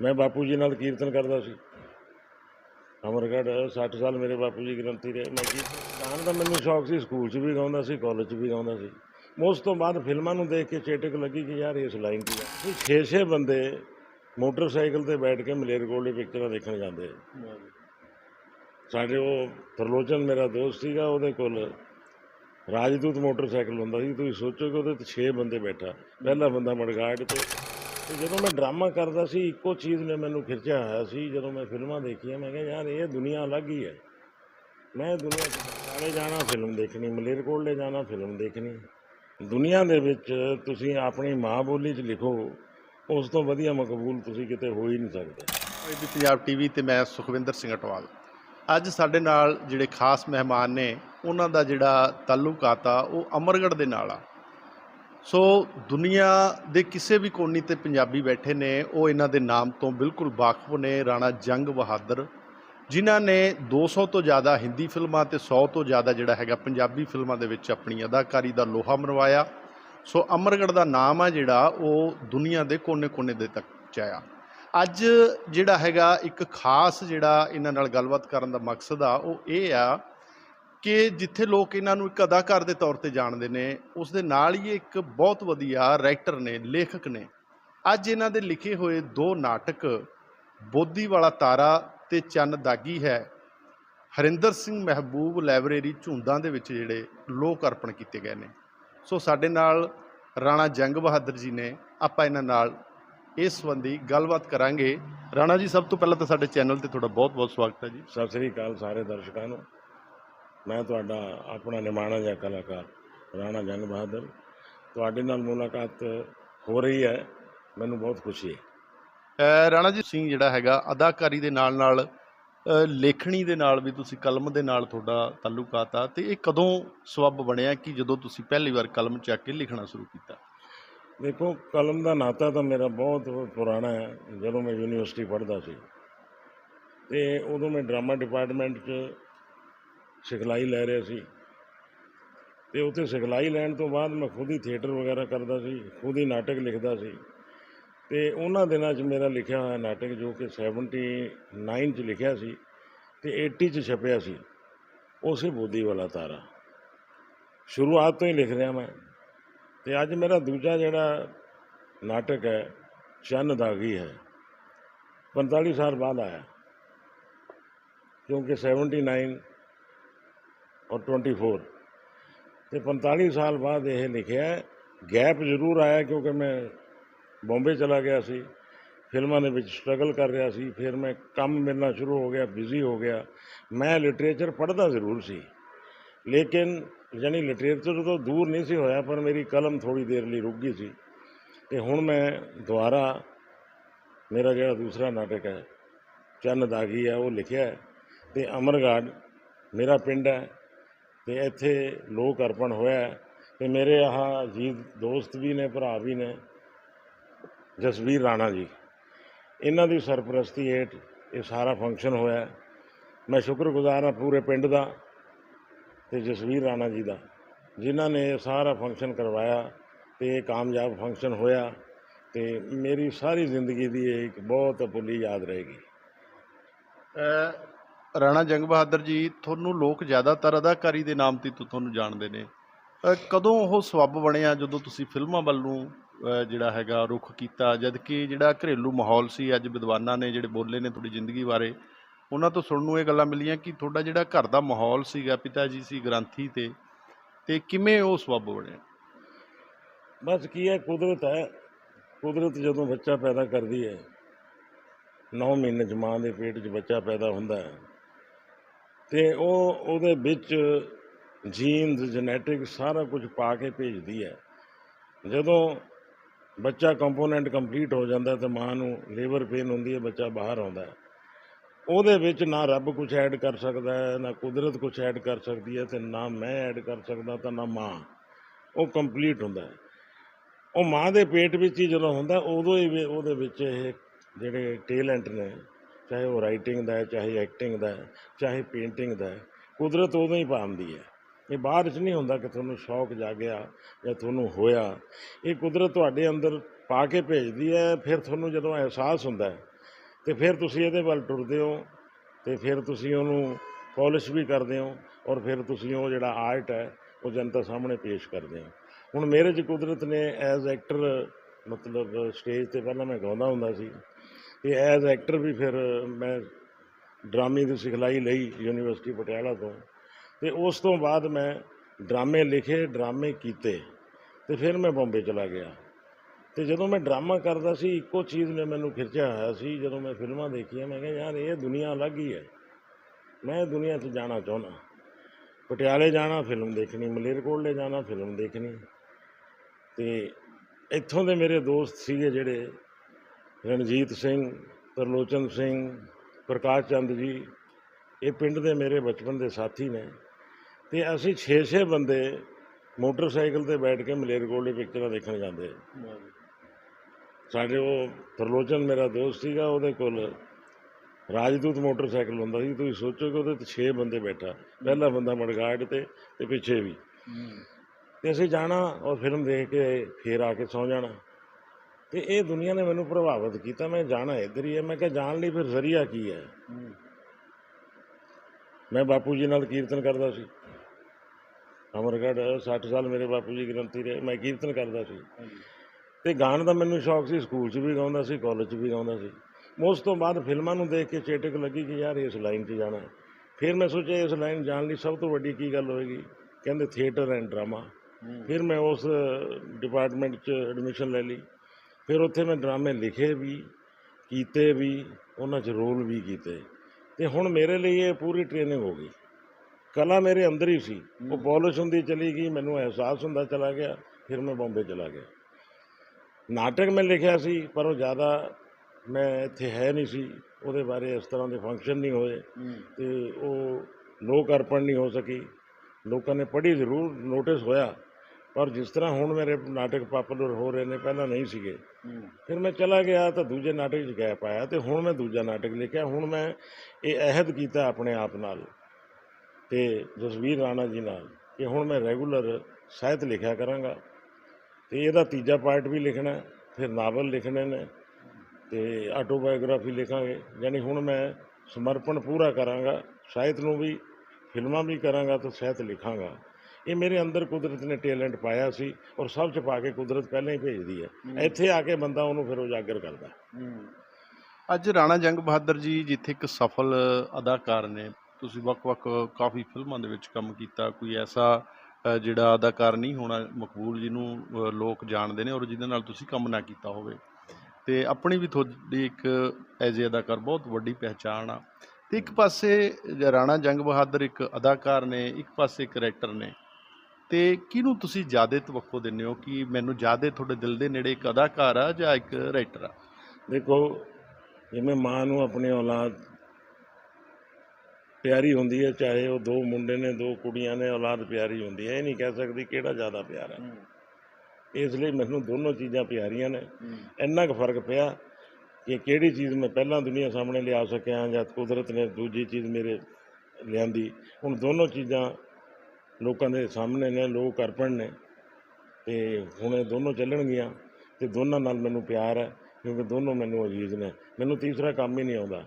ਮੈਂ ਬਾਪੂ ਜੀ ਨਾਲ ਕੀਰਤਨ ਕਰਦਾ ਸੀ। ਅਮਰਗੜ੍ਹ 60 ਸਾਲ ਮੇਰੇ ਬਾਪੂ ਜੀ ਗ੍ਰੰਥੀ ਰਹੇ। ਮੈਂ ਕੀਰਤਨ ਗਾਣ ਦਾ ਮੈਨੂੰ ਸ਼ੌਕ ਸੀ, ਸਕੂਲ 'ਚ ਵੀ ਗਾਉਂਦਾ ਸੀ ਕਾਲਜ 'ਚ ਵੀ ਗਾਉਂਦਾ ਸੀ। ਉਸ ਤੋਂ ਬਾਅਦ ਫਿਲਮਾਂ ਨੂੰ ਦੇਖ ਕੇ ਚੇਟਕ ਲੱਗੀ ਕਿ ਯਾਰ ਇਸ ਲਾਈਨ ਦੀ ਆ। 6-6 ਬੰਦੇ ਮੋਟਰਸਾਈਕਲ ਤੇ ਬੈਠ ਕੇ ਮਲੇਰਕੋਟਲੇ ਪਿਕਚਰਾਂ ਦੇਖਣ ਜਾਂਦੇ। ਸਾਡੇ ਉਹ ਤਰਲੋਚਨ ਮੇਰਾ ਦੋਸਤ ਸੀਗਾ, ਉਹਦੇ ਕੋਲ ਰਾਜਦੂਤ ਮੋਟਰਸਾਈਕਲ ਹੁੰਦਾ ਸੀ। ਤੁਸੀਂ ਸੋਚੋ ਕਿ ਉਹਦੇ ਤੇ 6 ਬੰਦੇ ਬੈਠਾ। ਪਹਿਲਾ ਬੰਦਾ ਮੜਗਾੜ ਤੇ ਤੇ ਜਦੋਂ ਮੈਂ ਡਰਾਮਾ ਕਰਦਾ ਸੀ, ਇੱਕੋ ਚੀਜ਼ ਨੇ ਮੈਨੂੰ ਖਿੱਚਿਆ ਹੋਇਆ ਸੀ। ਜਦੋਂ ਮੈਂ ਫਿਲਮਾਂ ਦੇਖੀਆਂ, ਮੈਂ ਕਿਹਾ, ਯਾਰ, ਇਹ ਦੁਨੀਆ ਅਲੱਗ ਹੀ ਹੈ। ਮੈਂ ਦੁਨੀਆ ਸਾਰੇ ਜਾਣਾ ਫਿਲਮ ਦੇਖਣੀ ਮਲੇਰਕੋਟਲੇ ਜਾਣਾ ਫਿਲਮ ਦੇਖਣੀ। ਦੁਨੀਆ ਦੇ ਵਿੱਚ ਤੁਸੀਂ ਆਪਣੀ ਮਾਂ ਬੋਲੀ 'ਚ ਲਿਖੋ, ਉਸ ਤੋਂ ਵਧੀਆ ਮਕਬੂਲ ਤੁਸੀਂ ਕਿਤੇ ਹੋ ਹੀ ਨਹੀਂ ਸਕਦੇ। ਦੀ ਪੰਜਾਬ ਟੀਵੀ ਤੇ ਮੈਂ ਸੁਖਵਿੰਦਰ ਸਿੰਘ ਅਟਵਾਲ। ਅੱਜ ਸਾਡੇ ਨਾਲ ਜਿਹੜੇ ਖਾਸ ਮਹਿਮਾਨ ਨੇ, ਉਹਨਾਂ ਦਾ ਜਿਹੜਾ ਤਾਲੁਕਾਤ ਆ, ਉਹ ਅਮਰਗੜ੍ਹ ਦੇ ਨਾਲ ਆ। ਸੋ ਦੁਨੀਆ ਦੇ ਕਿਸੇ ਵੀ ਕੋਨੇ ਤੇ ਪੰਜਾਬੀ ਬੈਠੇ ਨੇ, ਉਹ ਇਹਨਾਂ ਦੇ ਨਾਮ ਤੋਂ ਬਿਲਕੁਲ ਵਾਕਫ ਨੇ, ਰਾਣਾ ਜੰਗ ਬਹਾਦਰ, ਜਿਨ੍ਹਾਂ ਨੇ 200 ਤੋਂ ਜ਼ਿਆਦਾ ਹਿੰਦੀ ਫਿਲਮਾਂ ਤੇ 100 ਤੋਂ ਜ਼ਿਆਦਾ ਜਿਹੜਾ ਹੈਗਾ ਪੰਜਾਬੀ ਫਿਲਮਾਂ ਦੇ ਵਿੱਚ ਆਪਣੀ ਅਦਾਕਾਰੀ ਦਾ ਲੋਹਾ ਮਰਵਾਇਆ। ਸੋ ਅਮਰਗੜ੍ਹ ਦਾ ਨਾਮ ਆ ਜਿਹੜਾ, ਉਹ ਦੁਨੀਆ ਦੇ ਕੋਨੇ-ਕੋਨੇ ਦੇ ਤੱਕ ਚਾਇਆ ਅੱਜ ਜਿਹੜਾ ਹੈਗਾ ਇੱਕ ਖਾਸ ਜਿਹੜਾ ਇਹਨਾਂ ਨਾਲ ਗੱਲਬਾਤ ਕਰਨ ਦਾ ਮਕਸਦ ਆ, ਉਹ ਇਹ ਆ ਕਿ ਜਿੱਥੇ ਲੋਕ ਇਹਨਾਂ ਨੂੰ ਇੱਕ ਅਦਾਕਾਰ ਦੇ ਤੌਰ ਤੇ ਜਾਣਦੇ ਨੇ ਉਸ ਦੇ ਨਾਲ ਹੀ ਇਹ ਇੱਕ ਬਹੁਤ ਵਧੀਆ ਰਾਈਟਰ ਨੇ, ਲੇਖਕ ਨੇ। ਅੱਜ ਇਹਨਾਂ ਦੇ ਲਿਖੇ ਹੋਏ ਦੋ ਨਾਟਕ, ਬੋਧੀ ਵਾਲਾ ਤਾਰਾ ਤੇ ਚੰਨ ਦਾਗੀ ਹੈ। ਹਰਿੰਦਰ ਸਿੰਘ ਮਹਿਬੂਬ ਲਾਇਬ੍ਰੇਰੀ ਝੁੰਦਾਂ ਦੇ ਵਿੱਚ ਜਿਹੜੇ ਲੋਕ ਅਰਪਣ ਕੀਤੇ ਗਏ ਨੇ। ਸੋ ਸਾਡੇ ਨਾਲ ਰਾਣਾ ਜੰਗ ਬਹਾਦਰ ਜੀ ਨੇ, ਆਪਾਂ ਇਹਨਾਂ ਨਾਲ ਇਸ ਸੰਬੰਧੀ ਗੱਲਬਾਤ ਕਰਾਂਗੇ। ਰਾਣਾ ਜੀ, ਸਭ ਤੋਂ ਪਹਿਲਾਂ ਤਾਂ ਸਾਡੇ ਚੈਨਲ ਤੇ ਤੁਹਾਡਾ ਬਹੁਤ-ਬਹੁਤ ਸਵਾਗਤ ਹੈ ਜੀ। ਸਤਿ ਸ੍ਰੀ ਅਕਾਲ ਸਾਰੇ ਦਰਸ਼ਕਾਂ ਨੂੰ। ਮੈਂ ਤੁਹਾਡਾ ਆਪਣਾ ਨਿਮਾਣਾ ਜਿਹਾ ਕਲਾਕਾਰ ਰਾਣਾ ਜੰਗ ਬਹਾਦਰ। ਤੁਹਾਡੇ ਨਾਲ ਮੁਲਾਕਾਤ ਹੋ ਰਹੀ ਹੈ ਮੈਨੂੰ ਬਹੁਤ ਖੁਸ਼ੀ ਹੈ। ਰਾਣਾ ਜੀ ਸਿੰਘ ਜਿਹੜਾ ਹੈਗਾ ਅਦਾਕਾਰੀ ਦੇ ਨਾਲ ਨਾਲ ਲੇਖਣੀ ਦੇ ਨਾਲ ਵੀ ਤੁਸੀਂ ਕਲਮ ਦੇ ਨਾਲ ਤੁਹਾਡਾ ਤਾਲੁਕਾਤ ਆ ਤੇ ਇਹ ਕਦੋਂ ਸਬੱਬ ਬਣਿਆ ਕਿ ਜਦੋਂ ਤੁਸੀਂ ਪਹਿਲੀ ਵਾਰ ਕਲਮ ਚੱਕ ਕੇ ਲਿਖਣਾ ਸ਼ੁਰੂ ਕੀਤਾ? ਦੇਖੋ ਕਲਮ ਦਾ ਨਾਤਾ ਤਾਂ ਮੇਰਾ ਬਹੁਤ ਪੁਰਾਣਾ ਹੈ ਜਦੋਂ ਮੈਂ ਯੂਨੀਵਰਸਿਟੀ ਪੜ੍ਹਦਾ ਸੀ। ਤੇ ਉਦੋਂ ਮੈਂ ਡਰਾਮਾ ਡਿਪਾਰਟਮੈਂਟ 'ਚ ਸਿਖਲਾਈ ਲੈ ਰਿਹਾ ਸੀ। ਤੇ ਉੱਥੇ ਸਿਖਲਾਈ ਲੈਣ ਤੋਂ ਬਾਅਦ ਮੈਂ ਖੁਦ ਹੀ ਥੀਏਟਰ ਵਗੈਰਾ ਕਰਦਾ ਸੀ, ਖੁਦ ਹੀ ਨਾਟਕ ਲਿਖਦਾ ਸੀ। ਤੇ ਉਹਨਾਂ ਦਿਨਾਂ 'ਚ ਮੇਰਾ ਲਿਖਿਆ ਹੋਇਆ ਨਾਟਕ ਜੋ ਕਿ 79 'ਚ ਲਿਖਿਆ ਸੀ ਤੇ 80 'ਚ ਛਪਿਆ ਸੀ, ਉਸੇ ਬੋਦੀ ਵਾਲਾ ਤਾਰਾ। ਸ਼ੁਰੂਆਤ ਤੋਂ ਹੀ ਲਿਖ ਰਿਹਾ ਮੈਂ। ਤੇ ਅੱਜ ਮੇਰਾ ਦੂਜਾ ਜਿਹੜਾ ਨਾਟਕ ਹੈ, ਚੰਨ ਦਾਗੀ ਹੈ। 45 ਸਾਲ ਬਾਅਦ ਆਇਆ। ਕਿਉਂਕਿ 79 ਔਰ 24 ਤੇ 45 ਸਾਲ ਬਾਅਦ ਇਹ ਲਿਖਿਆ ਗੈਪ ਜ਼ਰੂਰ ਆਇਆ ਕਿਉਂਕਿ ਮੈਂ ਬੰਬੇ ਚਲਾ ਗਿਆ ਸੀ। ਫਿਲਮਾਂ ਦੇ ਵਿੱਚ ਸਟਰਗਲ ਕਰ ਰਿਹਾ ਸੀ। ਫਿਰ ਮੈਂ ਕੰਮ ਮਿਲਣਾ ਸ਼ੁਰੂ ਹੋ ਗਿਆ ਬਿਜ਼ੀ ਹੋ ਗਿਆ। ਮੈਂ ਲਿਟਰੇਚਰ ਪੜ੍ਹਦਾ ਜ਼ਰੂਰ ਸੀ। ਲੇਕਿਨ ਯਾਨੀ ਲਿਟਰੇਚਰ ਤੋਂ ਦੂਰ ਨਹੀਂ ਸੀ ਹੋਇਆ, ਪਰ ਮੇਰੀ ਕਲਮ ਥੋੜੀ ਦੇਰ ਲਈ ਰੁਕ ਗਈ ਸੀ। ਤੇ ਹੁਣ ਮੈਂ ਦੁਬਾਰਾ ਮੇਰਾ ਜਿਹੜਾ ਦੂਸਰਾ ਨਾਟਕ ਹੈ, ਚੰਨ ਦਾਗੀ ਹੈ, ਉਹ ਲਿਖਿਆ ਹੈ। ਤੇ ਅਮਰਗੜ੍ਹ ਮੇਰਾ ਪਿੰਡ ਹੈ। ਤੇ ਇੱਥੇ ਲੋਕ ਅਰਪਣ ਹੋਇਆ ਹੈ। ਤੇ ਮੇਰੇ ਆਹ ਅਜੀਤ ਦੋਸਤ ਵੀ ਨੇ, ਭਰਾ ਵੀ ਨੇ, ਜਸਵੀਰ ਰਾਣਾ ਜੀ। ਇਹਨਾਂ ਦੀ ਸਰਪ੍ਰਸਤੀ ਹੇਠ ਇਹ ਸਾਰਾ ਫੰਕਸ਼ਨ ਹੋਇਆ ਮੈਂ ਸ਼ੁਕਰਗੁਜ਼ਾਰ ਹਾਂ ਪੂਰੇ ਪਿੰਡ ਦਾ ਤੇ ਜਸਵੀਰ ਰਾਣਾ ਜੀ ਦਾ, ਜਿਨ੍ਹਾਂ ਨੇ ਇਹ ਸਾਰਾ ਫੰਕਸ਼ਨ ਕਰਵਾਇਆ ਤੇ ਇਹ ਕਾਮਯਾਬ ਫੰਕਸ਼ਨ ਹੋਇਆ ਤੇ ਮੇਰੀ ਸਾਰੀ ਜ਼ਿੰਦਗੀ ਦੀ ਇਹ ਇੱਕ ਬਹੁਤ ਅਪੁੱਲੀ ਯਾਦ ਰਹੇਗੀ ਰਾਣਾ ਜੰਗ ਬਹਾਦਰ ਜੀ, ਤੁਹਾਨੂੰ ਲੋਕ ਜ਼ਿਆਦਾਤਰ ਅਦਾਕਾਰੀ ਦੇ ਨਾਮ ਤੇ ਤੁਹਾਨੂੰ ਜਾਣਦੇ ਨੇ। ਕਦੋਂ ਉਹ ਸਬੱਬ ਬਣਿਆ ਜਦੋਂ ਤੁਸੀਂ ਫਿਲਮਾਂ ਵੱਲ ਨੂੰ ਜਿਹੜਾ ਹੈਗਾ ਰੁਖ ਕੀਤਾ? ਜਦ ਕਿ ਜਿਹੜਾ ਘਰੇਲੂ ਮਾਹੌਲ ਸੀ, ਅੱਜ ਵਿਦਵਾਨਾਂ ਨੇ ਜਿਹੜੇ ਬੋਲੇ ਨੇ ਤੁਹਾਡੀ ਜ਼ਿੰਦਗੀ ਬਾਰੇ, ਉਹਨਾਂ ਤੋਂ ਸੁਣਨ ਨੂੰ ਇਹ ਗੱਲਾਂ ਮਿਲੀਆਂ ਕਿ ਤੁਹਾਡਾ ਜਿਹੜਾ ਘਰ ਦਾ ਮਾਹੌਲ ਸੀਗਾ, ਪਿਤਾ ਜੀ ਸੀ ਗ੍ਰੰਥੀ ਤੇ ਤੇ ਕਿਵੇਂ ਉਹ ਸਬੱਬ ਬਣਿਆ? ਬਸ ਕੀ ਹੈ, ਕੁਦਰਤ ਹੈ। ਕੁਦਰਤ ਜਦੋਂ ਬੱਚਾ ਪੈਦਾ ਕਰਦੀ ਹੈ 9 ਮਹੀਨੇ ਜਮਾਂ ਦੇ ਪੇਟ 'ਚ ਬੱਚਾ ਪੈਦਾ ਹੁੰਦਾ ਹੈ। ਤੇ ਉਹ ਉਹਦੇ ਵਿੱਚ ਜੀਨਸ ਜੈਨੇਟਿਕ ਸਾਰਾ ਕੁਝ ਪਾ ਕੇ ਭੇਜਦੀ ਹੈ। ਜਦੋਂ ਬੱਚਾ ਕੰਪੋਨੈਂਟ ਕੰਪਲੀਟ ਹੋ ਜਾਂਦਾ ਤੇ ਮਾਂ ਨੂੰ ਲੇਬਰ ਪੇਨ ਹੁੰਦੀ ਹੈ, ਬੱਚਾ ਬਾਹਰ ਆਉਂਦਾ ਹੈ। ਉਹਦੇ ਵਿੱਚ ਨਾ ਰੱਬ ਕੁਝ ਐਡ ਕਰ ਸਕਦਾ ਹੈ, ਨਾ ਕੁਦਰਤ ਕੁਝ ਐਡ ਕਰ ਸਕਦੀ ਹੈ ਤੇ ਨਾ ਮੈਂ ਐਡ ਕਰ ਸਕਦਾ ਤਾਂ ਨਾ ਮਾਂ। ਉਹ ਕੰਪਲੀਟ ਹੁੰਦਾ ਹੈ। ਉਹ ਮਾਂ ਦੇ ਪੇਟ ਵਿੱਚ ਹੀ ਜਦੋਂ ਹੁੰਦਾ, ਉਦੋਂ ਹੀ ਵੀ ਉਹਦੇ ਵਿੱਚ ਇਹ ਜਿਹੜੇ ਟੈਲੈਂਟ ਨੇ ਚਾਹੇ ਉਹ ਰਾਈਟਿੰਗ ਦਾ ਹੈ, ਚਾਹੇ ਐਕਟਿੰਗ ਦਾ ਹੈ, ਚਾਹੇ ਪੇਂਟਿੰਗ ਦਾ ਹੈ, ਕੁਦਰਤ ਉਦੋਂ ਹੀ ਪਾਉਂਦੀ ਹੈ। ਇਹ ਬਾਹਰ 'ਚ ਨਹੀਂ ਹੁੰਦਾ ਕਿ ਤੁਹਾਨੂੰ ਸ਼ੌਕ ਜਾਗਿਆ ਜਾਂ ਤੁਹਾਨੂੰ ਹੋਇਆ। ਇਹ ਕੁਦਰਤ ਤੁਹਾਡੇ ਅੰਦਰ ਪਾ ਕੇ ਭੇਜਦੀ ਹੈ, ਫਿਰ ਤੁਹਾਨੂੰ ਜਦੋਂ ਅਹਿਸਾਸ ਹੁੰਦਾ ਹੈ, ਤੇ ਫਿਰ ਤੁਸੀਂ ਇਹਦੇ ਵੱਲ ਟੁਰਦੇ ਹੋ, ਤੇ ਫਿਰ ਤੁਸੀਂ ਉਹਨੂੰ ਪਾਲਿਸ਼ ਵੀ ਕਰਦੇ ਹੋ ਔਰ ਫਿਰ ਤੁਸੀਂ ਉਹ ਜਿਹੜਾ ਆਰਟ ਹੈ, ਉਹ ਜਨਤਾ ਸਾਹਮਣੇ ਪੇਸ਼ ਕਰਦੇ ਹੋ। ਹੁਣ ਮੇਰੇ 'ਚ ਕੁਦਰਤ ਨੇ ਐਜ਼ ਐਕਟਰ ਮਤਲਬ ਸਟੇਜ ਤੇ ਪਹਿਲਾਂ ਮੈਂ ਗਾਉਂਦਾ ਹੁੰਦਾ ਸੀ। ਤੇ ਐਜ਼ ਐਕਟਰ ਵੀ ਫਿਰ ਮੈਂ ਡਰਾਮੇ ਦੀ ਸਿਖਲਾਈ ਲਈ ਯੂਨੀਵਰਸਿਟੀ ਪਟਿਆਲਾ ਤੋਂ। ਤੇ ਉਸ ਤੋਂ ਬਾਅਦ ਮੈਂ ਡਰਾਮੇ ਲਿਖੇ, ਡਰਾਮੇ ਕੀਤੇ ਤੇ ਫਿਰ ਮੈਂ ਬੰਬੇ ਚਲਾ ਗਿਆ। ਤੇ ਜਦੋਂ ਮੈਂ ਡਰਾਮਾ ਕਰਦਾ ਸੀ, ਇੱਕੋ ਚੀਜ਼ ਨੇ ਮੈਨੂੰ ਖਿੱਚਿਆ ਹੋਇਆ ਸੀ। ਜਦੋਂ ਮੈਂ ਫਿਲਮਾਂ ਦੇਖੀਆਂ, ਮੈਂ ਕਿਹਾ, ਯਾਰ, ਇਹ ਦੁਨੀਆ ਅਲੱਗ ਹੀ ਹੈ। ਮੈਂ ਇਹ ਦੁਨੀਆ 'ਚ ਜਾਣਾ ਚਾਹੁੰਦਾ। ਪਟਿਆਲੇ ਜਾਣਾ, ਫਿਲਮ ਦੇਖਣੀ, ਮਲੇਰਕੋਟਲੇ ਜਾਣਾ, ਫਿਲਮ ਦੇਖਣੀ। ਤੇ ਇੱਥੋਂ ਦੇ ਮੇਰੇ ਦੋਸਤ ਸੀਗੇ ਜਿਹੜੇ ਰਣਜੀਤ ਸਿੰਘ ਤਰਲੋਚਨ ਸਿੰਘ ਪ੍ਰਕਾਸ਼ ਚੰਦ ਜੀ ਇਹ ਪਿੰਡ ਦੇ ਮੇਰੇ ਬਚਪਨ ਦੇ ਸਾਥੀ ਨੇ। ਤੇ ਅਸੀਂ 6-6 ਬੰਦੇ ਮੋਟਰਸਾਈਕਲ ਤੇ ਬੈਠ ਕੇ ਮਲੇਰਕੋਟਲੇ ਪਿਕਚਰਾਂ ਦੇਖਣ ਜਾਂਦੇ। ਸਾਡੇ ਉਹ ਤਰਲੋਚਨ ਮੇਰਾ ਦੋਸਤ ਸੀਗਾ ਉਹਦੇ ਕੋਲ ਰਾਜਦੂਤ ਮੋਟਰਸਾਈਕਲ ਹੁੰਦਾ ਸੀ। ਤੁਸੀਂ ਸੋਚੋ ਕਿ ਉਹਦੇ ਤੇ 6 ਬੰਦੇ ਬੈਠਾ। ਪਹਿਲਾ ਬੰਦਾ ਮੜਗਾੜ ਤੇ ਤੇ ਪਿੱਛੇ ਵੀ। ਤੇ ਅਸੀਂ ਜਾਣਾ ਔਰ ਫਿਲਮ ਦੇਖ ਕੇ ਫੇਰ ਆ ਕੇ ਸੌ ਜਾਣਾ। ਤੇ ਇਹ ਦੁਨੀਆ ਨੇ ਮੈਨੂੰ ਪ੍ਰਭਾਵਿਤ ਕੀਤਾ ਮੈਂ ਜਾਣਾ ਇੱਧਰ ਹੀ ਹੈ। ਮੈਂ ਕਿਹਾ ਜਾਣ ਲਈ ਫਿਰ ਜ਼ਰੀਆ ਕੀ ਹੈ? ਮੈਂ ਬਾਪੂ ਜੀ ਨਾਲ ਕੀਰਤਨ ਕਰਦਾ ਸੀ। ਅਮਰਗੜ੍ਹ 60 ਸਾਲ ਮੇਰੇ ਬਾਪੂ ਜੀ ਗ੍ਰੰਥੀ ਰਹੇ ਮੈਂ ਕੀਰਤਨ ਕਰਦਾ ਸੀ। ਤੇ ਗਾਣ ਦਾ ਮੈਨੂੰ ਸ਼ੌਕ ਸੀ ਸਕੂਲ 'ਚ ਵੀ ਗਾਉਂਦਾ ਸੀ ਕਾਲਜ 'ਚ ਵੀ ਗਾਉਂਦਾ ਸੀ। ਉਸ ਤੋਂ ਬਾਅਦ ਫਿਲਮਾਂ ਨੂੰ ਦੇਖ ਕੇ ਚੇਟਕ ਲੱਗੀ ਕਿ ਯਾਰ ਇਸ ਲਾਈਨ 'ਚ ਜਾਣਾ ਫਿਰ ਮੈਂ ਸੋਚਿਆ ਇਸ ਲਾਈਨ ਜਾਣ ਲਈ ਸਭ ਤੋਂ ਵੱਡੀ ਕੀ ਗੱਲ ਹੋਏਗੀ? ਕਹਿੰਦੇ ਥੀਏਟਰ ਐਂਡ ਡਰਾਮਾ। ਫਿਰ ਮੈਂ ਉਸ ਡਿਪਾਰਟਮੈਂਟ 'ਚ ਐਡਮਿਸ਼ਨ ਲੈ ਲਈ। ਫਿਰ ਉੱਥੇ ਮੈਂ ਡਰਾਮੇ ਲਿਖੇ ਵੀ ਕੀਤੇ ਵੀ ਉਹਨਾਂ 'ਚ ਰੋਲ ਵੀ ਕੀਤੇ। ਤੇ ਹੁਣ ਮੇਰੇ ਲਈ ਇਹ ਪੂਰੀ ਟ੍ਰੇਨਿੰਗ ਹੋ ਗਈ। ਕਲਾ ਮੇਰੇ ਅੰਦਰ ਹੀ ਸੀ। ਉਹ ਪਾਲਿਸ਼ ਹੁੰਦੀ ਚਲੀ ਗਈ ਮੈਨੂੰ ਅਹਿਸਾਸ ਹੁੰਦਾ ਚਲਾ ਗਿਆ ਫਿਰ ਮੈਂ ਬੰਬੇ ਚਲਾ ਗਿਆ। ਨਾਟਕ ਮੈਂ ਲਿਖਿਆ ਸੀ ਪਰ ਉਹ ਜ਼ਿਆਦਾ ਮੈਂ ਇੱਥੇ ਹੈ ਨਹੀਂ ਸੀ। ਉਹਦੇ ਬਾਰੇ ਇਸ ਤਰ੍ਹਾਂ ਦੇ ਫੰਕਸ਼ਨ ਨਹੀਂ ਹੋਏ। ਤੇ ਉਹ ਲੋਕ ਅਰਪਣ ਨਹੀਂ ਹੋ ਸਕੀ। ਲੋਕਾਂ ਨੇ ਪੜ੍ਹੀ ਜ਼ਰੂਰ ਨੋਟਿਸ ਹੋਇਆ। ਪਰ ਜਿਸ ਤਰ੍ਹਾਂ ਹੁਣ ਮੇਰੇ ਨਾਟਕ ਪਪੂਲਰ ਹੋ ਰਹੇ ਨੇ ਪਹਿਲਾਂ ਨਹੀਂ ਸੀਗੇ। ਫਿਰ ਮੈਂ ਚਲਾ ਗਿਆ ਤਾਂ ਦੂਜੇ ਨਾਟਕ 'ਚ ਗੈਪ ਆਇਆ ਤੇ ਹੁਣ ਮੈਂ ਦੂਜਾ ਨਾਟਕ ਲਿਖਿਆ। ਹੁਣ ਮੈਂ ਇਹ ਅਹਿਦ ਕੀਤਾ ਆਪਣੇ ਆਪ ਨਾਲ ਤੇ ਜਸਵੀਰ ਰਾਣਾ ਜੀ ਨਾਲ ਕਿ ਹੁਣ ਮੈਂ ਰੈਗੂਲਰ ਸਾਹਿਤ ਲਿਖਿਆ ਕਰਾਂਗਾ ਤੇ ਇਹਦਾ ਤੀਜਾ ਪਾਰਟ ਵੀ ਲਿਖਣਾ ਫਿਰ ਨਾਵਲ ਲਿਖਣੇ ਨੇ ਤੇ ਆਟੋਬਾਇਓਗ੍ਰਾਫੀ ਲਿਖਾਂਗੇ। ਯਾਨੀ ਹੁਣ ਮੈਂ ਸਮਰਪਣ ਪੂਰਾ ਕਰਾਂਗਾ ਸਾਹਿਤ ਨੂੰ ਵੀ ਫਿਲਮਾਂ ਵੀ ਕਰਾਂਗਾ ਤਾਂ ਸਾਹਿਤ ਲਿਖਾਂਗਾ। ਇਹ ਮੇਰੇ ਅੰਦਰ ਕੁਦਰਤ ਨੇ ਟੈਲੈਂਟ ਪਾਇਆ ਸੀ ਔਰ ਸਭ ਚ ਪਾ ਕੇ ਕੁਦਰਤ ਪਹਿਲਾਂ ਹੀ ਭੇਜਦੀ ਹੈ। ਇੱਥੇ ਆ ਕੇ ਬੰਦਾ ਉਹਨੂੰ ਫਿਰ ਉਜਾਗਰ ਕਰਦਾ। ਅੱਜ ਰਾਣਾ ਜੰਗ ਬਹਾਦਰ ਜੀ ਜਿੱਥੇ ਇੱਕ ਸਫਲ ਅਦਾਕਾਰ ਨੇ ਤੁਸੀਂ ਵੱਖ-ਵੱਖ ਕਾਫੀ ਫਿਲਮਾਂ ਦੇ ਵਿੱਚ ਕੰਮ ਕੀਤਾ ਕੋਈ ਐਸਾ ਜਿਹੜਾ ਅਦਾਕਾਰ ਨਹੀਂ ਹੋਣਾ ਮਕਬੂਲ ਜਿਹਨੂੰ ਲੋਕ ਜਾਣਦੇ ਨੇ ਔਰ ਜਿਹਦੇ ਨਾਲ ਤੁਸੀਂ ਕੰਮ ਨਾ ਕੀਤਾ ਹੋਵੇ। ਤੇ ਆਪਣੀ ਵੀ ਤੁਹਾਡੀ ਇੱਕ ਐਜ਼ ਏ ਅਦਾਕਾਰ ਬਹੁਤ ਵੱਡੀ ਪਹਿਚਾਣ ਆ। ਤੇ ਇੱਕ ਪਾਸੇ ਜ- ਰਾਣਾ ਜੰਗ ਬਹਾਦਰ ਇੱਕ ਅਦਾਕਾਰ ਨੇ ਇੱਕ ਪਾਸੇ ਕਰੈਕਟਰ ਨੇ ਤੇ ਕਿਹਨੂੰ ਤੁਸੀਂ ਜ਼ਿਆਦਾ ਤਵੱਕੋ ਦਿੰਦੇ ਹੋ? ਕਿ ਮੈਨੂੰ ਜ਼ਿਆਦਾ ਤੁਹਾਡੇ ਦਿਲ ਦੇ ਨੇੜੇ ਇੱਕ ਅਦਾਕਾਰ ਆ ਜਾਂ ਇੱਕ ਰਾਈਟਰ ਆ? ਦੇਖੋ ਜਿਵੇਂ ਮਾਂ ਨੂੰ ਆਪਣੀ ਔਲਾਦ ਪਿਆਰੀ ਹੁੰਦੀ ਹੈ ਚਾਹੇ ਉਹ ਦੋ ਮੁੰਡੇ ਨੇ ਦੋ ਕੁੜੀਆਂ ਨੇ ਔਲਾਦ ਪਿਆਰੀ ਹੁੰਦੀ ਹੈ। ਇਹ ਨਹੀਂ ਕਹਿ ਸਕਦੀ ਕਿਹੜਾ ਜ਼ਿਆਦਾ ਪਿਆਰਾ ਹੈ। ਇਸ ਲਈ ਮੈਨੂੰ ਦੋਨੋਂ ਚੀਜ਼ਾਂ ਪਿਆਰੀਆਂ ਨੇ। ਇੰਨਾ ਕੁ ਫ਼ਰਕ ਪਿਆ ਕਿ ਕਿਹੜੀ ਚੀਜ਼ ਮੈਂ ਪਹਿਲਾਂ ਦੁਨੀਆ ਸਾਹਮਣੇ ਲਿਆ ਸਕਿਆ ਜਾਂ ਕੁਦਰਤ ਨੇ ਦੂਜੀ ਚੀਜ਼ ਮੇਰੇ ਲਿਆਂਦੀ। ਹੁਣ ਦੋਨੋਂ ਚੀਜ਼ਾਂ ਲੋਕਾਂ ਦੇ ਸਾਹਮਣੇ ਨੇ, ਲੋਕ ਅਰਪਣ ਨੇ ਤੇ ਹੁਣ ਇਹ ਦੋਨੋਂ ਚੱਲਣਗੀਆਂ ਤੇ ਦੋਨਾਂ ਨਾਲ ਮੈਨੂੰ ਪਿਆਰ ਹੈ ਕਿਉਂਕਿ ਦੋਨੋਂ ਮੈਨੂੰ ਅਜ਼ੀਜ਼ ਨੇ। ਮੈਨੂੰ ਤੀਸਰਾ ਕੰਮ ਹੀ ਨਹੀਂ ਆਉਂਦਾ।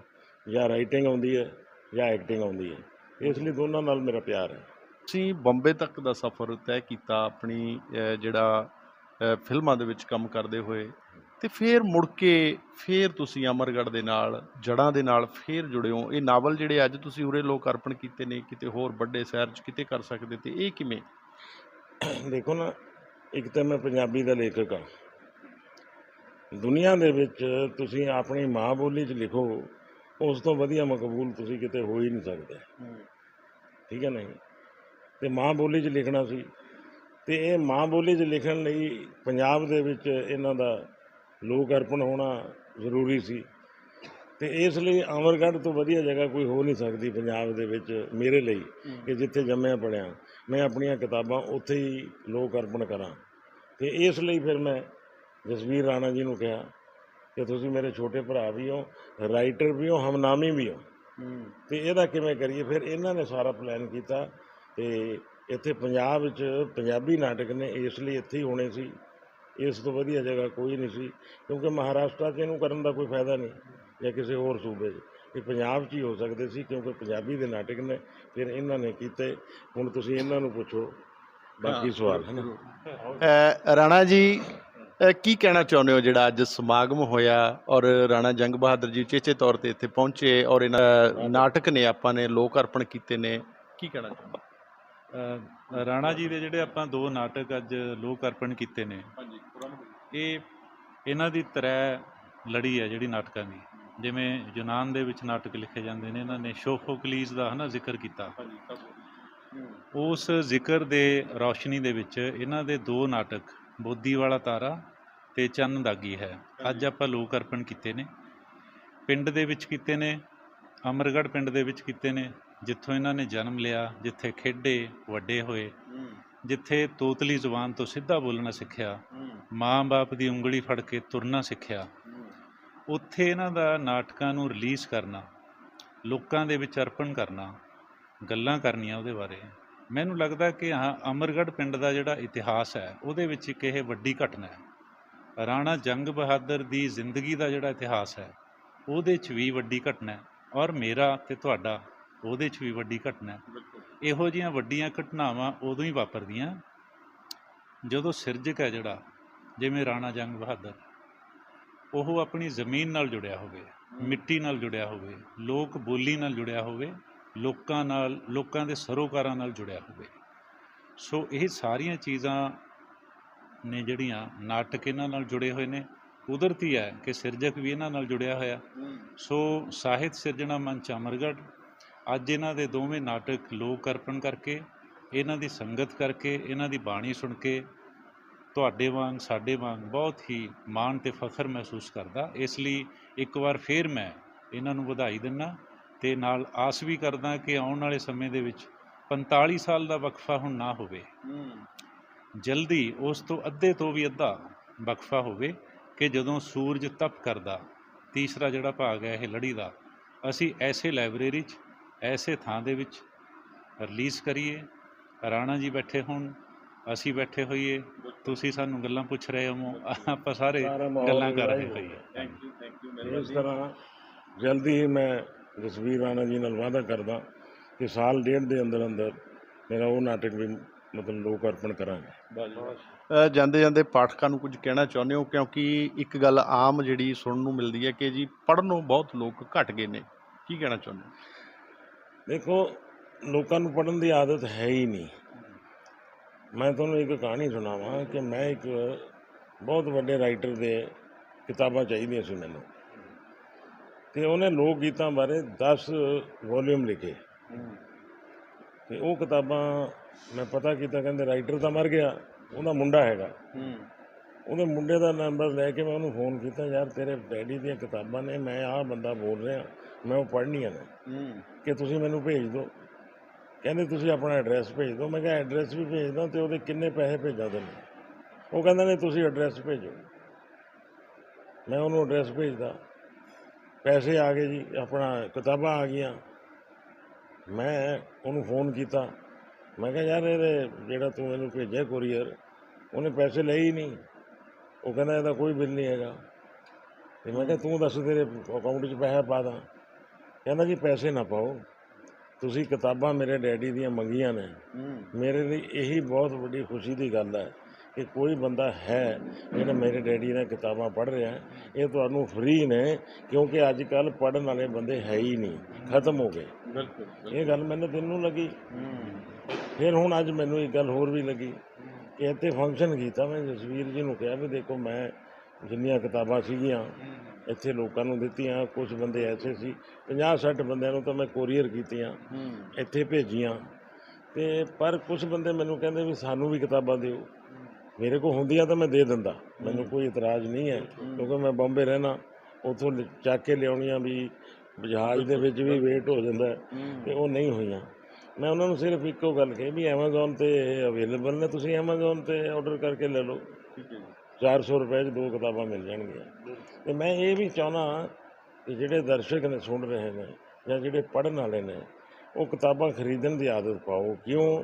ਜਾਂ ਰਾਈਟਿੰਗ ਆਉਂਦੀ ਹੈ ਜਾਂ ਐਕਟਿੰਗ ਆਉਂਦੀ ਹੈ। ਇਸ ਲਈ ਦੋਨਾਂ ਨਾਲ ਮੇਰਾ ਪਿਆਰ ਹੈ। ਤੁਸੀਂ ਬੰਬੇ ਤੱਕ ਦਾ ਸਫ਼ਰ ਤੈਅ ਕੀਤਾ ਆਪਣੀ ਜਿਹੜਾ ਫਿਲਮਾਂ ਦੇ ਵਿੱਚ ਕੰਮ ਕਰਦੇ ਹੋਏ। ਤੇ ਫਿਰ ਮੁੜ ਕੇ ਫਿਰ ਤੁਸੀਂ ਅਮਰਗੜ੍ਹ ਦੇ ਨਾਲ ਜੜਾਂ ਦੇ ਨਾਲ ਫਿਰ ਜੁੜਿਓ ਇਹ ਨਾਵਲ ਜਿਹੜੇ ਅੱਜ ਤੁਸੀਂ ਉਰੇ ਲੋਕ ਅਰਪਣ ਕੀਤੇ ਨੇ, ਕਿਤੇ ਹੋਰ ਵੱਡੇ ਸ਼ਹਿਰ 'ਚ ਕਿਤੇ ਕਰ ਸਕਦੇ ਤੇ ਇਹ ਕਿਵੇਂ? ਦੇਖੋ ਨਾ, ਇੱਕ ਤਾਂ ਮੈਂ ਪੰਜਾਬੀ ਦਾ ਲੇਖਕ ਹਾਂ। ਦੁਨੀਆ ਦੇ ਵਿੱਚ ਤੁਸੀਂ ਆਪਣੀ ਮਾਂ ਬੋਲੀ 'ਚ ਲਿਖੋ, ਉਸ ਤੋਂ ਵਧੀਆ ਮਕਬੂਲ ਤੁਸੀਂ ਕਿਤੇ ਹੋ ਹੀ ਨਹੀਂ ਸਕਦੇ। ਠੀਕ ਹੈ ਨਹੀਂ? ਤੇ ਮਾਂ ਬੋਲੀ 'ਚ ਲਿਖਣਾ ਸੀ। ਤੇ ਇਹ ਮਾਂ ਬੋਲੀ 'ਚ ਲਿਖਣ ਲਈ ਪੰਜਾਬ ਦੇ ਵਿੱਚ ਇਹਨਾਂ ਦਾ ਲੋਕ ਅਰਪਣ ਹੋਣਾ ਜ਼ਰੂਰੀ ਸੀ। ਤੇ ਇਸ ਲਈ ਅਮਰਗੜ੍ਹ ਤੋਂ ਵਧੀਆ ਜਗ੍ਹਾ ਕੋਈ ਹੋ ਨਹੀਂ ਸਕਦੀ ਪੰਜਾਬ ਦੇ ਵਿੱਚ ਮੇਰੇ ਲਈ ਕਿ ਜਿੱਥੇ ਜੰਮਿਆ ਪੜਿਆ। ਮੈਂ ਆਪਣੀਆਂ ਕਿਤਾਬਾਂ ਉੱਥੇ ਹੀ ਲੋਕ ਅਰਪਣ ਕਰਾਂ। ਤੇ ਇਸ ਲਈ ਫਿਰ ਮੈਂ ਜਸਵੀਰ ਰਾਣਾ ਜੀ ਨੂੰ ਕਿਹਾ ਕਿ ਤੁਸੀਂ ਮੇਰੇ ਛੋਟੇ ਭਰਾ ਵੀ ਹੋ ਰਾਈਟਰ ਵੀ ਹੋ ਹਮਨਾਮੀ ਵੀ ਹੋ। ਤੇ ਇਹਦਾ ਕਿਵੇਂ ਕਰੀਏ? ਫਿਰ ਇਹਨਾਂ ਨੇ ਸਾਰਾ ਪਲਾਨ ਕੀਤਾ ਤੇ ਇੱਥੇ ਪੰਜਾਬ ਵਿੱਚ ਪੰਜਾਬੀ ਨਾਟਕ ਨੇ ਇਸ ਲਈ ਇੱਥੇ ਹੀ ਹੋਣੇ ਸੀ। ਇਸ ਤੋਂ ਵਧੀਆ ਜਗ੍ਹਾ ਕੋਈ ਨਹੀਂ ਸੀ ਕਿਉਂਕਿ ਮਹਾਰਾਸ਼ਟਰ 'ਚ ਇਹਨੂੰ ਕਰਨ ਦਾ ਕੋਈ ਫਾਇਦਾ ਨਹੀਂ ਜਾਂ ਕਿਸੇ ਹੋਰ ਸੂਬੇ 'ਚ। ਇਹ ਪੰਜਾਬ 'ਚ ਹੀ ਹੋ ਸਕਦੇ ਸੀ ਕਿਉਂਕਿ ਪੰਜਾਬੀ ਦੇ ਨਾਟਕ ਨੇ ਫਿਰ ਇਹਨਾਂ ਨੇ ਕੀਤੇ। ਹੁਣ ਤੁਸੀਂ ਇਹਨਾਂ ਨੂੰ ਪੁੱਛੋ ਬਾਕੀ ਸਵਾਲ ਹੈ ਨਾ ਅ, ਰਾਣਾ ਜੀ ਕੀ ਕਹਿਣਾ ਚਾਹੁੰਦੇ ਹੋ ਜਿਹੜਾ ਅੱਜ ਸਮਾਗਮ ਹੋਇਆ ਔਰ ਰਾਣਾ ਜੰਗ ਬਹਾਦਰ ਜੀ ਚੇਚੇ ਤੌਰ ਤੇ ਇੱਥੇ ਪਹੁੰਚੇ ਔਰ ਇਹਨਾਂ ਨਾਟਕ ਨੇ ਆਪਾਂ ਨੇ ਲੋਕ ਅਰਪਣ ਕੀਤੇ ਨੇ ਕੀ ਕਹਿਣਾ ਚਾਹੁੰਦੇ ਅ, ਰਾਣਾ ਜੀ ਦੇ ਜਿਹੜੇ ਆਪਾਂ ਦੋ ਨਾਟਕ ਅੱਜ ਲੋਕ ਅਰਪਣ ਕੀਤੇ ਨੇ ਹਾਂਜੀ ਇਹ ਇਹਨਾਂ ਦੀ ਤਰੈ ਲੜੀ ਹੈ ਜਿਹੜੀ ਨਾਟਕਾਂ ਦੀ। ਜਿਵੇਂ ਯੂਨਾਨ ਦੇ ਵਿੱਚ ਨਾਟਕ ਲਿਖੇ ਜਾਂਦੇ ਨੇ ਇਹਨਾਂ ਨੇ ਸ਼ੋਫੋਕਲੀਜ਼ ਦਾ ਹਨਾ ਜ਼ਿਕਰ ਕੀਤਾ। ਉਸ ਜ਼ਿਕਰ ਦੇ ਰੌਸ਼ਨੀ ਦੇ ਵਿੱਚ ਇਹਨਾਂ ਦੇ ਦੋ ਨਾਟਕ ਬੋਦੀ ਵਾਲਾ ਤਾਰਾ ਤੇ ਚੰਨ ਦਾਗੀ ਹੈ। ਅੱਜ ਆਪਾਂ ਲੋਕ ਅਰਪਣ ਕੀਤੇ ਨੇ। ਪਿੰਡ ਦੇ ਵਿੱਚ ਕੀਤੇ ਨੇ ਅਮਰਗੜ੍ਹ ਪਿੰਡ ਦੇ ਵਿੱਚ ਕੀਤੇ ਨੇ। ਜਿੱਥੋਂ ਇਹਨਾਂ ਨੇ ਜਨਮ ਲਿਆ ਜਿੱਥੇ ਖੇਡੇ ਵੱਡੇ ਹੋਏ ਜਿੱਥੇ ਤੋਤਲੀ ਜ਼ੁਬਾਨ ਤੋਂ ਸਿੱਧਾ ਬੋਲਣਾ ਸਿੱਖਿਆ ਮਾਂ-ਬਾਪ ਦੀ ਉਂਗਲੀ ਫੜ ਕੇ ਤੁਰਨਾ ਸਿੱਖਿਆ। ਉੱਥੇ ਇਹਨਾਂ ਦਾ ਨਾਟਕਾਂ ਨੂੰ ਰਿਲੀਜ਼ ਕਰਨਾ ਲੋਕਾਂ ਦੇ ਵਿੱਚ ਅਰਪਣ ਕਰਨਾ ਗੱਲਾਂ ਕਰਨੀਆਂ ਉਹਦੇ ਬਾਰੇ। ਮੈਨੂੰ ਲੱਗਦਾ ਕਿ ਹਾਂ ਅਮਰਗੜ੍ਹ ਪਿੰਡ ਦਾ ਜਿਹੜਾ ਇਤਿਹਾਸ ਹੈ ਉਹਦੇ ਵਿੱਚ ਇੱਕ ਇਹ ਵੱਡੀ ਘਟਨਾ ਹੈ। ਰਾਣਾ ਜੰਗ ਬਹਾਦਰ ਦੀ ਜ਼ਿੰਦਗੀ ਦਾ ਜਿਹੜਾ ਇਤਿਹਾਸ ਹੈ ਉਹਦੇ 'ਚ ਵੀ ਵੱਡੀ ਘਟਨਾ ਹੈ। ਔਰ ਮੇਰਾ ਤੇ ਤੁਹਾਡਾ ਉਹਦੇ 'ਚ ਵੀ ਵੱਡੀ ਘਟਨਾ ਹੈ। ਇਹੋ ਜਿਹੀਆਂ ਵੱਡੀਆਂ ਘਟਨਾਵਾਂ ਉਦੋਂ ਹੀ ਵਾਪਰਦੀਆਂ। ਜਦੋਂ ਸਿਰਜਕ ਹੈ ਜਿਹੜਾ ਜਿਵੇਂ ਰਾਣਾ ਜੰਗ ਬਹਾਦਰ ਉਹ ਆਪਣੀ ਜ਼ਮੀਨ ਨਾਲ ਜੁੜਿਆ ਹੋਵੇ ਮਿੱਟੀ ਨਾਲ ਜੁੜਿਆ ਹੋਵੇ ਲੋਕ ਬੋਲੀ ਨਾਲ ਜੁੜਿਆ ਹੋਵੇ ਲੋਕਾਂ ਨਾਲ ਲੋਕਾਂ ਦੇ ਸਰੋਕਾਰਾਂ ਨਾਲ ਜੁੜਿਆ ਹੋਵੇ। ਸੋ ਇਹ ਸਾਰੀਆਂ ਚੀਜ਼ਾਂ ਨੇ ਜਿਹੜੀਆਂ ਨਾਟਕ ਇਹਨਾਂ ਨਾਲ ਜੁੜੇ ਹੋਏ ਨੇ। ਕੁਦਰਤੀ ਹੈ ਕਿ ਸਿਰਜਕ ਵੀ ਇਹਨਾਂ ਨਾਲ ਜੁੜਿਆ ਹੋਇਆ। ਸੋ ਸਾਹਿਤ ਸਿਰਜਣਾ ਮੰਚ ਅਮਰਗੜ੍ਹ। ਅੱਜ ਇਹਨਾਂ ਦੇ ਦੋਵੇਂ ਨਾਟਕ ਲੋਕ ਅਰਪਣ ਕਰਕੇ ਇਹਨਾਂ ਦੀ ਸੰਗਤ ਕਰਕੇ ਇਹਨਾਂ ਦੀ ਬਾਣੀ ਸੁਣ ਕੇ ਤੁਹਾਡੇ ਵਾਂਗ ਸਾਡੇ ਵਾਂਗ ਬਹੁਤ ਹੀ ਮਾਣ ਤੇ ਫਖਰ ਮਹਿਸੂਸ ਕਰਦਾ। ਇਸ ਲਈ ਇੱਕ ਵਾਰ ਫੇਰ ਮੈਂ ਇਹਨਾਂ ਨੂੰ ਵਧਾਈ ਦਿੰਦਾ ਤੇ ਨਾਲ ਆਸ ਵੀ ਕਰਦਾ ਕਿ ਆਉਣ ਵਾਲੇ ਸਮੇਂ ਦੇ ਵਿੱਚ 45 ਸਾਲ ਦਾ ਵਕਫਾ ਹੁਣ ਨਾ ਹੋਵੇ। ਜਲਦੀ ਉਸ ਤੋਂ ਅੱਧੇ ਤੋਂ ਵੀ ਅੱਧਾ ਵਕਫਾ ਹੋਵੇ ਕਿ ਜਦੋਂ ਸੂਰਜ ਤਪ ਕਰਦਾ ਤੀਸਰਾ ਜਿਹੜਾ ਭਾਗ ਹੈ ਇਹ ਲੜੀ ਦਾ ਅਸੀਂ ਐਸੇ ਲਾਇਬ੍ਰੇਰੀ 'ਚ ਐਸੇ ਥਾਂ ਦੇ ਵਿੱਚ ਰਿਲੀਜ਼ ਕਰੀਏ। ਰਾਣਾ ਜੀ ਬੈਠੇ ਹੋਣ ਅਸੀਂ ਬੈਠੇ ਹੋਈਏ। ਤੁਸੀਂ ਸਾਨੂੰ ਗੱਲਾਂ ਪੁੱਛ ਰਹੇ ਹੋ ਆਪਾਂ ਸਾਰੇ ਗੱਲਾਂ ਕਰ ਰਹੇ ਹੋਈਏ। ਥੈਂਕ ਯੂ ਥੈਂਕ ਯੂ ਇਸ ਤਰ੍ਹਾਂ ਜਲਦੀ ਹੀ ਮੈਂ ਜਸਵੀਰ ਰਾਣਾ ਜੀ ਨਾਲ ਵਾਅਦਾ ਕਰਦਾ ਕਿ ਸਾਲ ਡੇਢ ਦੇ ਅੰਦਰ ਅੰਦਰ ਮੇਰਾ ਉਹ ਨਾਟਕ ਵੀ ਮਤਲਬ ਲੋਕ ਅਰਪਣ ਕਰਾਂਗੇ ਜਾਂਦੇ ਜਾਂਦੇ ਪਾਠਕਾਂ ਨੂੰ ਕੁਝ ਕਹਿਣਾ ਚਾਹੁੰਦੇ ਹੋ? ਕਿਉਂਕਿ ਇੱਕ ਗੱਲ ਆਮ ਜਿਹੜੀ ਸੁਣਨ ਨੂੰ ਮਿਲਦੀ ਹੈ ਕਿ ਜੀ ਪੜ੍ਹਨੋਂ ਬਹੁਤ ਲੋਕ ਘਟ ਗਏ ਨੇ। ਕੀ ਕਹਿਣਾ ਚਾਹੁੰਦੇ ਹੋ? ਦੇਖੋ, ਲੋਕਾਂ ਨੂੰ ਪੜ੍ਹਨ ਦੀ ਆਦਤ ਹੈ ਹੀ ਨਹੀਂ। ਮੈਂ ਤੁਹਾਨੂੰ ਇੱਕ ਕਹਾਣੀ ਸੁਣਾਵਾਂ ਕਿ ਮੈਂ ਇੱਕ ਬਹੁਤ ਵੱਡੇ ਰਾਈਟਰ ਦੇ ਕਿਤਾਬਾਂ ਚਾਹੀਦੀਆਂ ਸੀ ਮੈਨੂੰ। ਤੇ ਉਹਨੇ ਲੋਕ ਗੀਤਾਂ ਬਾਰੇ 10 ਵੋਲੀਅਮ ਲਿਖੇ। ਤੇ ਉਹ ਕਿਤਾਬਾਂ ਮੈਂ ਪਤਾ ਕੀਤਾ, ਕਹਿੰਦੇ ਰਾਈਟਰ ਤਾਂ ਮਰ ਗਿਆ, ਉਹਦਾ ਮੁੰਡਾ ਹੈਗਾ। ਉਹਦੇ ਮੁੰਡੇ ਦਾ ਨੰਬਰ ਲੈ ਕੇ ਮੈਂ ਉਹਨੂੰ ਫੋਨ ਕੀਤਾ, ਯਾਰ ਤੇਰੇ ਡੈਡੀ ਦੀਆਂ ਕਿਤਾਬਾਂ ਨੇ, ਮੈਂ ਆਹ ਬੰਦਾ ਬੋਲ ਰਿਹਾ, ਮੈਂ ਉਹ ਪੜ੍ਹਨੀਆਂ ਨੇ। ਕਿ ਤੁਸੀਂ ਮੈਨੂੰ ਭੇਜ ਦਿਓ। ਕਹਿੰਦੇ ਤੁਸੀਂ ਆਪਣਾ ਐਡਰੈਸ ਭੇਜ ਦਿਓ। ਮੈਂ ਕਿਹਾ ਐਡਰੈਸ ਵੀ ਭੇਜਦਾ ਤੇ ਉਹਦੇ ਕਿੰਨੇ ਪੈਸੇ ਭੇਜਾਂ ਤੈਨੂੰ? ਉਹ ਕਹਿੰਦਾ ਨੇ ਤੁਸੀਂ ਐਡਰੈਸ ਭੇਜੋ। ਮੈਂ ਉਹਨੂੰ ਐਡਰੈਸ ਭੇਜਦਾ। ਪੈਸੇ ਆ ਗਏ ਜੀ, ਆਪਣਾ ਕਿਤਾਬਾਂ ਆ ਗਈਆਂ। ਮੈਂ ਉਹਨੂੰ ਫੋਨ ਕੀਤਾ। ਮੈਂ ਕਿਹਾ, ਯਾਰ, ਇਹਦੇ ਜਿਹੜਾ ਤੂੰ ਇਹਨੂੰ ਭੇਜਿਆ ਕੋਰੀਅਰ ਉਹਨੇ ਪੈਸੇ ਲਏ ਹੀ ਨਹੀਂ। ਉਹ ਕਹਿੰਦਾ, ਇਹਦਾ ਕੋਈ ਬਿੱਲ ਨਹੀਂ ਹੈਗਾ। ਤੇ ਮੈਂ ਕਿਹਾ, ਤੂੰ ਦੱਸ ਤੇਰੇ ਅਕਾਊਂਟ 'ਚ ਪੈਸਾ ਪਾ ਦਾਂ। ਕਹਿੰਦਾ ਜੀ ਪੈਸੇ ਨਾ ਪਾਓ। ਤੁਸੀਂ ਕਿਤਾਬਾਂ ਮੇਰੇ ਡੈਡੀ ਦੀਆਂ ਮੰਗੀਆਂ ਨੇ। ਮੇਰੇ ਲਈ ਇਹੀ ਬਹੁਤ ਵੱਡੀ ਖੁਸ਼ੀ ਦੀ ਗੱਲ ਹੈ ਕਿ ਕੋਈ ਬੰਦਾ ਹੈ ਜਿਹੜਾ ਮੇਰੇ ਡੈਡੀ ਦੀਆਂ ਕਿਤਾਬਾਂ ਪੜ੍ਹ ਰਿਹਾ। ਇਹ ਤੁਹਾਨੂੰ ਫ੍ਰੀ ਨੇ ਕਿਉਂਕਿ ਅੱਜ ਕੱਲ ਪੜ੍ਹਨ ਵਾਲੇ ਬੰਦੇ ਹੈ ਹੀ ਨਹੀਂ। ਖਤਮ ਹੋ ਗਏ। ਬਿਲਕੁਲ ਇਹ ਗੱਲ ਮੈਨੂੰ ਦਿਨ ਨੂੰ ਲੱਗੀ ਫਿਰ ਹੁਣ ਅੱਜ ਮੈਨੂੰ ਇੱਕ ਗੱਲ ਹੋਰ ਵੀ ਲੱਗੀ ਕਿ ਇੱਥੇ ਫੰਕਸ਼ਨ ਕੀਤਾ ਮੈਂ ਜਸਵੀਰ ਜੀ ਨੂੰ ਕਿਹਾ ਵੀ ਦੇਖੋ ਮੈਂ ਜਿੰਨੀਆਂ ਕਿਤਾਬਾਂ ਸੀਗੀਆਂ ਇੱਥੇ ਲੋਕਾਂ ਨੂੰ ਦਿੱਤੀਆਂ ਕੁਝ ਬੰਦੇ ਐਸੇ ਸੀ 50 60 ਬੰਦਿਆਂ ਨੂੰ ਤਾਂ ਮੈਂ ਕੋਰੀਅਰ ਕੀਤੀਆਂ ਇੱਥੇ ਭੇਜੀਆਂ। ਤੇ ਪਰ ਕੁਝ ਬੰਦੇ ਮੈਨੂੰ ਕਹਿੰਦੇ ਵੀ ਸਾਨੂੰ ਵੀ ਕਿਤਾਬਾਂ ਦਿਓ। ਮੇਰੇ ਕੋਲ ਹੁੰਦੀਆਂ ਤਾਂ ਮੈਂ ਦੇ ਦਿੰਦਾ। ਮੈਨੂੰ ਕੋਈ ਇਤਰਾਜ਼ ਨਹੀਂ ਹੈ ਕਿਉਂਕਿ ਮੈਂ ਬੰਬੇ ਰਹਿਣਾ ਉੱਥੋਂ ਚੱਕ ਕੇ ਲਿਆਉਣੀਆਂ ਵੀ ਜਹਾਜ਼ ਦੇ ਵਿੱਚ ਵੀ ਵੇਟ ਹੋ ਜਾਂਦਾ ਤੇ ਉਹ ਨਹੀਂ ਹੋਈਆਂ। ਮੈਂ ਉਹਨਾਂ ਨੂੰ ਸਿਰਫ ਇੱਕੋ ਗੱਲ ਕਹੀ ਵੀ ਐਮਾਜ਼ੋਨ ਤੇ ਅਵੇਲੇਬਲ ਨੇ ਤੁਸੀਂ ਐਮਾਜ਼ੋਨ ਤੇ ਆਰਡਰ ਕਰਕੇ ਲੈ ਲਓ। 400 ਰੁਪਏ 'ਚ ਦੋ ਕਿਤਾਬਾਂ ਮਿਲ ਜਾਣਗੀਆਂ। ਤੇ ਮੈਂ ਇਹ ਵੀ ਚਾਹੁੰਦਾ ਕਿ ਜਿਹੜੇ ਦਰਸ਼ਕ ਨੇ ਸੁਣ ਰਹੇ ਨੇ ਜਾਂ ਜਿਹੜੇ ਪੜ੍ਹਨ ਵਾਲੇ ਨੇ ਉਹ ਕਿਤਾਬਾਂ ਖਰੀਦਣ ਦੀ ਆਦਤ ਪਾਓ। ਕਿਉਂ?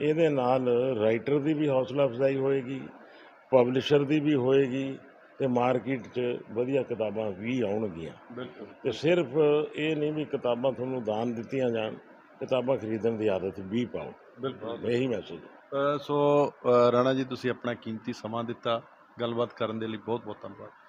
ਇਹਦੇ ਨਾਲ ਰਾਈਟਰ ਦੀ ਵੀ ਹੌਸਲਾ ਅਫਜ਼ਾਈ ਹੋਏਗੀ ਪਬਲਿਸ਼ਰ ਦੀ ਵੀ ਹੋਏਗੀ ਤੇ ਮਾਰਕੀਟ 'ਚ ਵਧੀਆ ਕਿਤਾਬਾਂ ਵੀ ਆਉਣਗੀਆਂ। ਬਿਲਕੁਲ। ਤੇ ਸਿਰਫ ਇਹ ਨਹੀਂ ਵੀ ਕਿਤਾਬਾਂ ਤੁਹਾਨੂੰ ਦਾਨ ਦਿੱਤੀਆਂ ਜਾਣ ਕਿਤਾਬਾਂ ਖਰੀਦਣ ਦੀ ਆਦਤ ਵੀ ਪਾਓ। ਬਿਲਕੁਲ। ਇਹੀ ਮੈਸੇਜ ਸੋ ਰਾਣਾ ਜੀ ਤੁਸੀਂ ਆਪਣਾ ਕੀਮਤੀ ਸਮਾਂ ਦਿੱਤਾ। ਗੱਲਬਾਤ ਕਰਨ ਦੇ ਲਈ ਬਹੁਤ ਬਹੁਤ ਧੰਨਵਾਦ।